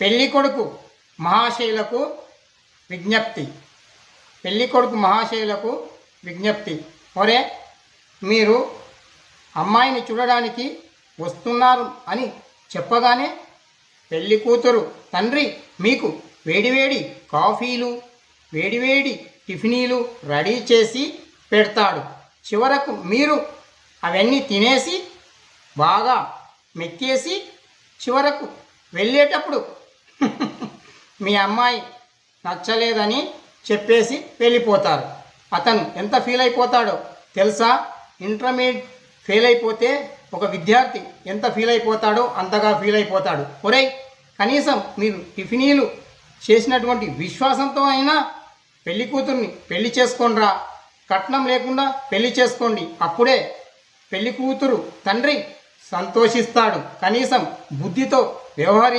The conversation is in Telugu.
పెళ్ళి కొడుకు మహాశైలకు విజ్ఞప్తి. పెళ్ళి కొడుకు మహాశయులకు విజ్ఞప్తి. ఒరే మీరు అమ్మాయిని చూడడానికి వస్తున్నారు అని చెప్పగానే పెళ్ళి కూతురు తండ్రి మీకు వేడివేడి కాఫీలు వేడివేడి టిఫినీలు రెడీ చేసి పెడతాడు. చివరకు మీరు అవన్నీ తినేసి బాగా మెక్కేసి చివరకు వెళ్ళేటప్పుడు మీ అమ్మాయి నచ్చలేదని చెప్పేసి వెళ్ళిపోతారు. అతను ఎంత ఫీల్ అయిపోతాడో తెలుసా? ఇంటర్మీడియట్ ఫెయిల్ అయిపోతే ఒక విద్యార్థి ఎంత ఫీల్ అయిపోతాడో అంతగా ఫీల్ అయిపోతాడు. ఒరేయ్ కనీసం మీరు టిఫినీలు చేసినటువంటి విశ్వాసంతో అయినా పెళ్ళి కూతుర్ని పెళ్ళి చేసుకోండిరా కట్నం లేకుండా పెళ్ళి చేసుకోండి. అప్పుడే పెళ్ళి కూతురు తండ్రి సంతోషిస్తాడు. కనీసం బుద్ధితో వ్యవహరి